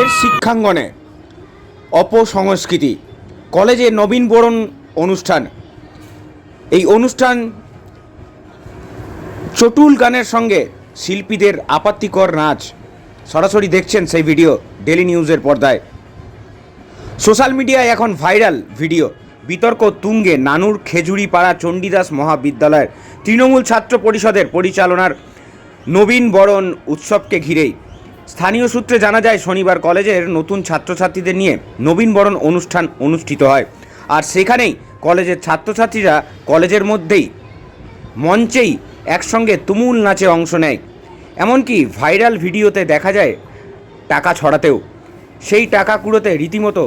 ফের শিক্ষাঙ্গনে অপসংস্কৃতি, কলেজে নবীনবরণ অনুষ্ঠান। এই অনুষ্ঠান চটুল গানের সঙ্গে শিল্পীদের আপত্তিকর নাচ। সরাসরি দেখছেন সেই ভিডিও ডেলি নিউজের পর্দায়। সোশ্যাল মিডিয়ায় এখন ভাইরাল ভিডিও। বিতর্ক তুঙ্গে নানুর খেজুরিপাড়া চণ্ডীদাস মহাবিদ্যালয়ের তৃণমূল ছাত্র পরিষদের পরিচালনার নবীন বরণ উৎসবকে ঘিরেই। স্থানীয় সূত্রে জানা যায়, শনিবার কলেজের নতুন ছাত্রছাত্রীদের নিয়ে নবীন বরণ অনুষ্ঠান অনুষ্ঠিত হয়। আর সেখানেই কলেজের ছাত্রছাত্রীরা কলেজের মধ্যেই, মঞ্চেই একসঙ্গে তুমুল নাচে অংশ নেয়। এমনকি ভাইরাল ভিডিওতে দেখা যায়, টাকা ছড়াতেও। সেই টাকা কুড়োতে রীতিমতো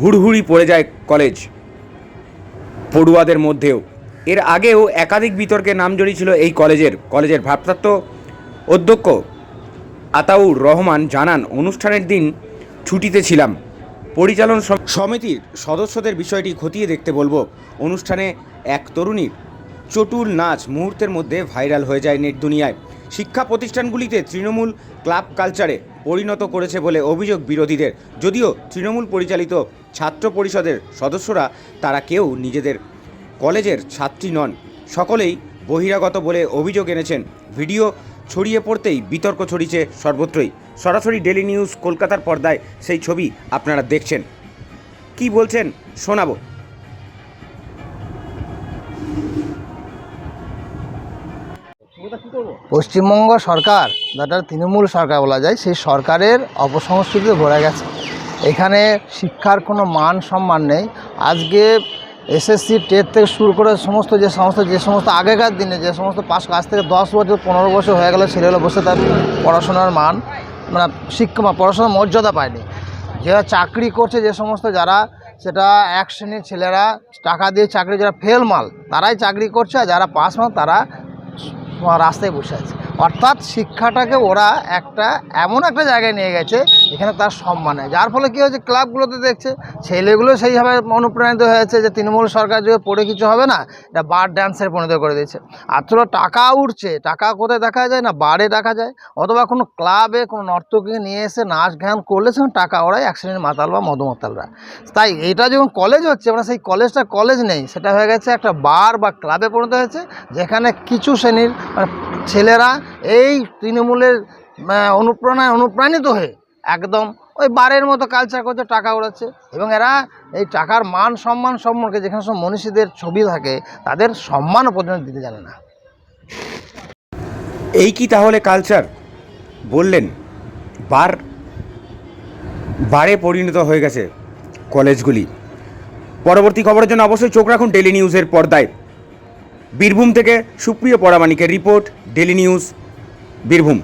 হুড়হুড়ি পড়ে যায় কলেজ পড়ুয়াদের মধ্যেও। এর আগেও একাধিক বিতর্কে নাম জড়িয়েছিল এই কলেজের। কলেজের ভারপ্রাপ্ত অধ্যক্ষ আতাউর রহমান জানান, অনুষ্ঠানের দিন ছুটিতে ছিলাম। পরিচালন সমিতির সদস্যদের বিষয়টি খতিয়ে দেখতে বলব। অনুষ্ঠানে এক তরুণীর চটুল নাচ মুহূর্তের মধ্যে ভাইরাল হয়ে যায় নেট দুনিয়ায়। শিক্ষা প্রতিষ্ঠানগুলিতে তৃণমূল ক্লাব কালচারে পরিণত করেছে বলে অভিযোগ বিরোধীদের। যদিও তৃণমূল পরিচালিত ছাত্র পরিষদের সদস্যরা, তারা কেউ নিজেদের কলেজের ছাত্রী নন। সকলেই বহিরাগত বলে অভিযোগ এনেছেন। ভিডিও ছড়িয়ে পড়তেই বিতর্ক ছড়িয়েছে সর্বত্রই। সরাসরি ডেলি নিউজ কলকাতার পর্দায় সেই ছবি আপনারা দেখছেন। কি বলছেন? শোনাবো। পশ্চিমবঙ্গ সরকার যেটা তৃণমূল সরকার বলা যায়, সেই সরকারের অপসংস্কৃতিতে ভরে গেছে। এখানে শিক্ষার কোনো মান সম্মান নেই। আজকে এসএসসি টেট থেকে শুরু করে সমস্ত যে সমস্ত যে সমস্ত আগেকার দিনে, যে সমস্ত পাশ কাছ থেকে দশ বছর, পনেরো বছর হয়ে গেলে ছেলেগুলো বসে তার পড়াশোনার মান মানে শিক্ষা পড়াশোনার মর্যাদা পায়নি। যারা চাকরি করছে, যে সমস্ত যারা সেটা এক শ্রেণির ছেলেরা টাকা দিয়ে চাকরি, যারা ফেল মাল, তারাই চাকরি করছে আর যারা পাস মাল, তারা রাস্তায় বসে আছে। অর্থাৎ শিক্ষাটাকে ওরা একটা এমন একটা জায়গায় নিয়ে গেছে, এখানে তার সম্মান নেই। যার ফলে কী হয়েছে, ক্লাবগুলোতে দেখছে, ছেলেগুলো সেইভাবে অনুপ্রাণিত হয়েছে যে তৃণমূল সরকার যদি পড়ে কিছু হবে না, এটা বার ড্যান্সের পরিণত করে দিয়েছে। তো টাকা উঠছে, টাকা কোথায় দেখা যায় না, বারে দেখা যায়। অথবা কোনো ক্লাবে কোনো নর্তকীকে নিয়ে এসে নাচ গান করলে সেখানে টাকা ওরাই এক শ্রেণির মাতাল বা মধুমাতালরা তাই এটা যখন কলেজ হচ্ছে মানে সেই কলেজটা কলেজ নেই, সেটা হয়ে গেছে একটা বার বা ক্লাবে পরিণত হয়েছে, যেখানে কিছু শ্রেণির মানে ছেলেরা এই তৃণমূলের অনুপ্রেরণায় অনুপ্রাণিত হয়ে একদম ওই বারের মতো কালচার করছে, টাকা উড়াচ্ছে। এবং এরা এই টাকার মান সম্মান সম্পর্কে যেখানে সব মনীষীদের ছবি থাকে, তাদের সম্মান পর্যন্ত দিতে জানে না। এই কি তাহলে কালচার বললেন, বার, বারে পরিণত হয়ে গেছে কলেজগুলি পরবর্তী খবরের জন্য অবশ্যই চোখ রাখুন ডেলি নিউজের পর্দায়। বীরভূম থেকে সুপ্রিয় পরামানিকের রিপোর্ট ডেলি নিউজ বীরভূম।